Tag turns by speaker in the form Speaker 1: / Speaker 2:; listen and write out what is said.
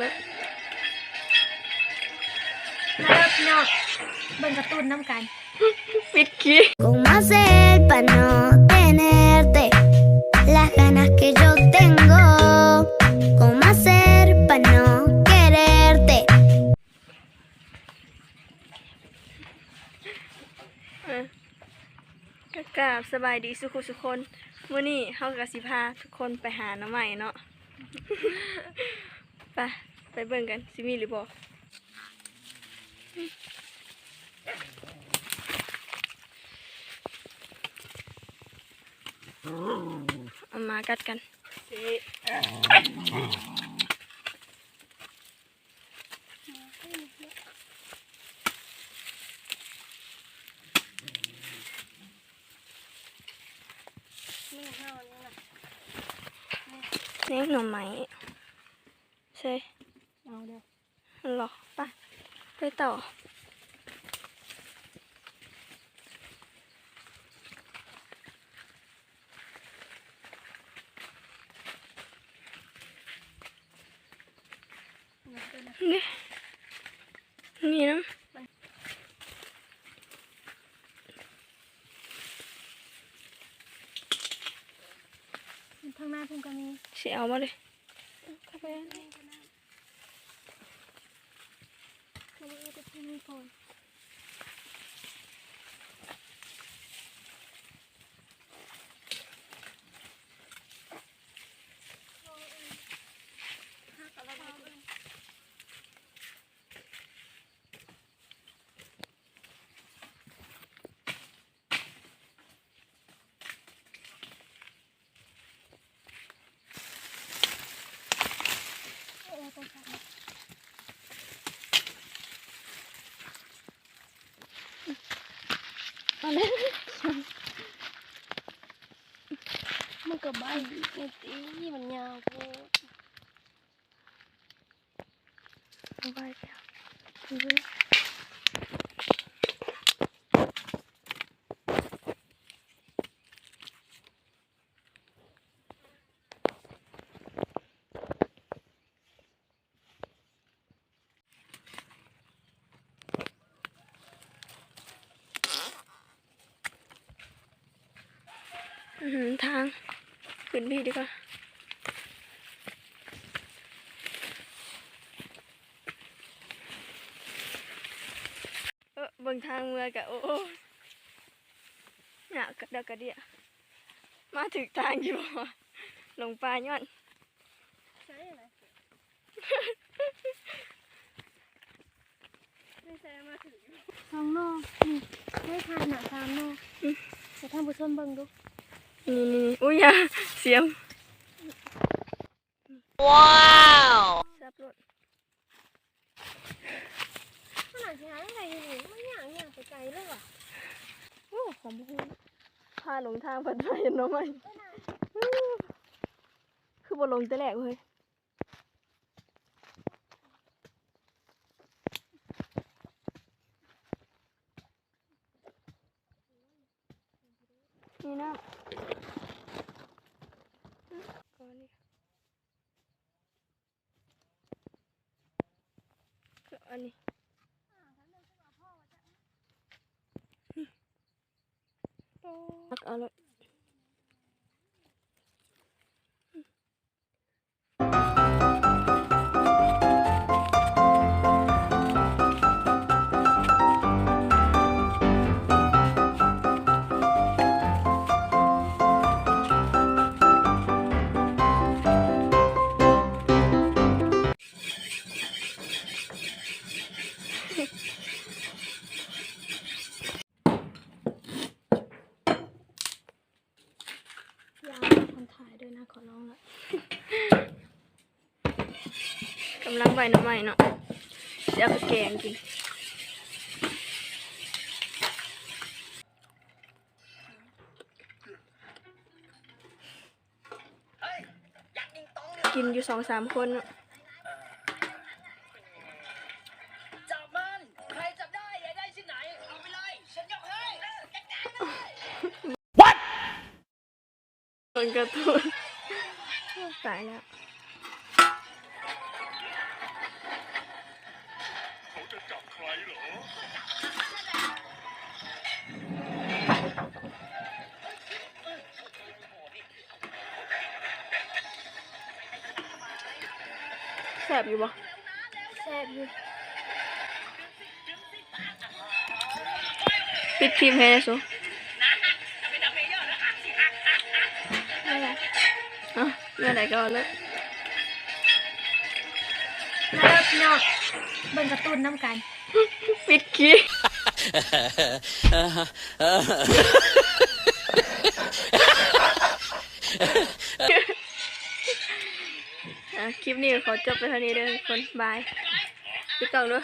Speaker 1: แล้ว
Speaker 2: มาเริ่มพี่น้องเบิ่งการ์ตูนน้ำกัน
Speaker 1: ปิดคีย์
Speaker 3: ¿Cómo hacer para no tenerte las ganas que yo tengo? ¿Cómo hacer para no quererte?
Speaker 1: อะก็กราบสบายดีสุขุสุกคนมื้อนี้เฮากับสิพาทุกคนไปหาหน้ำใหม่เนาะ ไปไปเบิ่งกันสิมีหรือบ่เอามากัดกันนี่หน่อไม้ ใช่
Speaker 2: เอาเด้อ
Speaker 1: หรอไปะไปต่อนี่นี่นะ
Speaker 2: ทางหน้าเพิ่นก็มี
Speaker 1: เสียเอามาเลยเข้าไป
Speaker 2: เขาบอกว่าจะเพิ่นมีก่อนเออไปค่ะ เอาเลยมันก็บ้านนี่ตีมันยาวโพด
Speaker 1: เอาไปแล้ว อื้อหือทาง ขึ้นพี่ดีกว่าเออเบิ่งทางเมืองกะโอ้โอ้เนี่ยกระดกกระเดียมาถึงทางอยู่บ่วะลงปลาย้อน
Speaker 2: ใช่ไหมไม่ใช่มาถึงสองโลนี่ไม่ทานอะสามโลจะท่านผู้ชมเบิ่งดู
Speaker 1: นี่นี่นี่อุ้ยอย่าเสียม
Speaker 3: ¡Wow!
Speaker 1: ซับรถ
Speaker 2: ขนาดที่ร้านอะไรอยู่นี่มันอย่างอย่างไปไกลเลยว่ะ
Speaker 1: โอ้ของพวกนี้พาหลงทางเพันไปเห็นเนาะไหมคือบ่ลงแต่แรกเว้ยนี่นะก่อนนี่ก็ อันนี้ตักเอาเลย
Speaker 2: ย นถ่ายด้วยนะขอร้องละ
Speaker 1: กำลังใบหน้ำใหม่เนาะเดี๋ยวเอาไปแกงกินกินอยู่สองสามคนเนาะ
Speaker 4: จับมันใครจับไตายแล้วเขาใครเห
Speaker 1: รอแสบอยู่ปะ
Speaker 2: แสบอยู่
Speaker 1: ปิดทีมให้สู้ เมื่อไหร่ก็เอาเลย
Speaker 2: มาเด้อพี่น้องเบิ่งการ์ตูนน้ำกัน
Speaker 1: ปิดคลิปอะคลิปนี้ขอจบไปเท่านี้เด้อทุกคนบายปิดกล่องด้วย